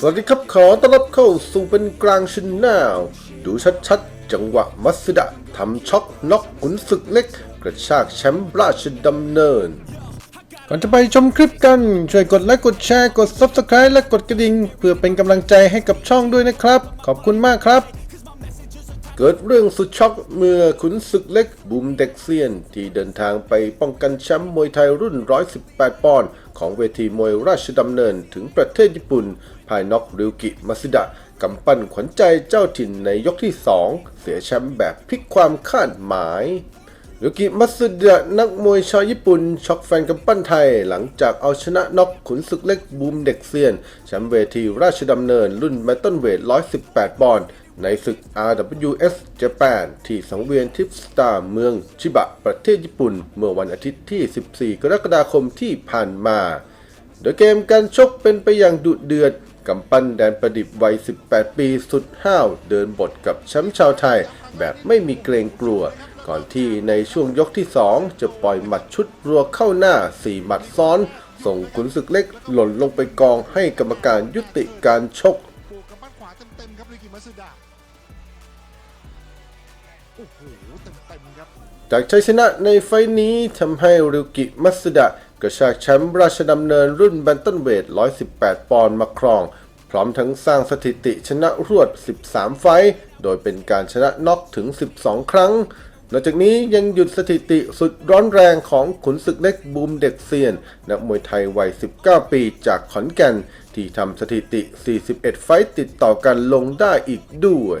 สวัสดีครับขอต้อนรับเข้าสู่เป็นกลางชินแนลดูชัดๆ จังหวะมัสดะทำช็อกน็อกขุนศึกเล็ก กระชากแชมป์ราชดำเนิน ก่อนจะไปชมคลิปกัน ช่วยกดไลค์กดแชร์กด Subscribe และกดกระดิ่ง เพื่อเป็นกำลังใจให้กับช่องด้วยนะครับ ขอบคุณมากครับ เกิดเรื่องสุดช็อกเมื่อขุนศึกเล็กบูมเด็กเซียน ที่เดินทางไปป้องกันแชมป์มวยไทยรุ่น 118 ปอนด์ของเวทีมวยราชดำเนินถึงประเทศญี่ปุ่น ภายนอกริวกิมาซิดะกำปั้นขวัญใจเจ้าถิ่นในยกที่ 2 เสียแชมป์แบบพลิกความคาดหมายริวกิมัสึดะนักมวยชาวญี่ปุ่นช็อกแฟนกำปั้นไทย หลังจากเอาชนะน็อกขุนศึกเล็กบูมเด็กเซียนแชมป์เวทีราชดำเนินรุ่นแมตตันเวท 118 ปอนด์ ในศึก RWS Japan ที่สังเวียนทิปสตาร์เมืองชิบะ ประเทศญี่ปุ่น เมื่อวันอาทิตย์ที่ 14 กรกฎาคมที่ผ่านมา โดยเกมการชกเป็นไปอย่างดุเดือดกำปั้นแดนประดิบวัย 18 ปีสุดห้าวเดินบทกับแชมป์ชาวไทย แบบไม่มีเกรงกลัว ก่อนที่ในช่วงยกที่ 2 จะปล่อยหมัดชุดรัวเข้าหน้า 4 หมัดซ้อน ส่งขุนศึกเล็กหล่นลงไปกองให้กรรมการยุติการชก โอ้โหเต็มๆครับ จากชัยชนะในไฟนี้ทำให้ริวกิมัสดะกระชากแชมป์ราชดำเนินรุ่นแบนตันเวท 118 ปอนด์มาครอง พร้อมทั้งสร้างสถิติชนะรวด 13 ไฟ โดยเป็นการชนะน็อกถึง 12 ครั้ง นอกจากนี้ยังหยุดสถิติสุดร้อนแรงของขุนศึกเล็กบูมเด็กเซียน นักมวยไทยวัย 19 ปีจากขอนแก่น ที่ทำสถิติ 41 ไฟต์ติดต่อกันลงได้อีกด้วย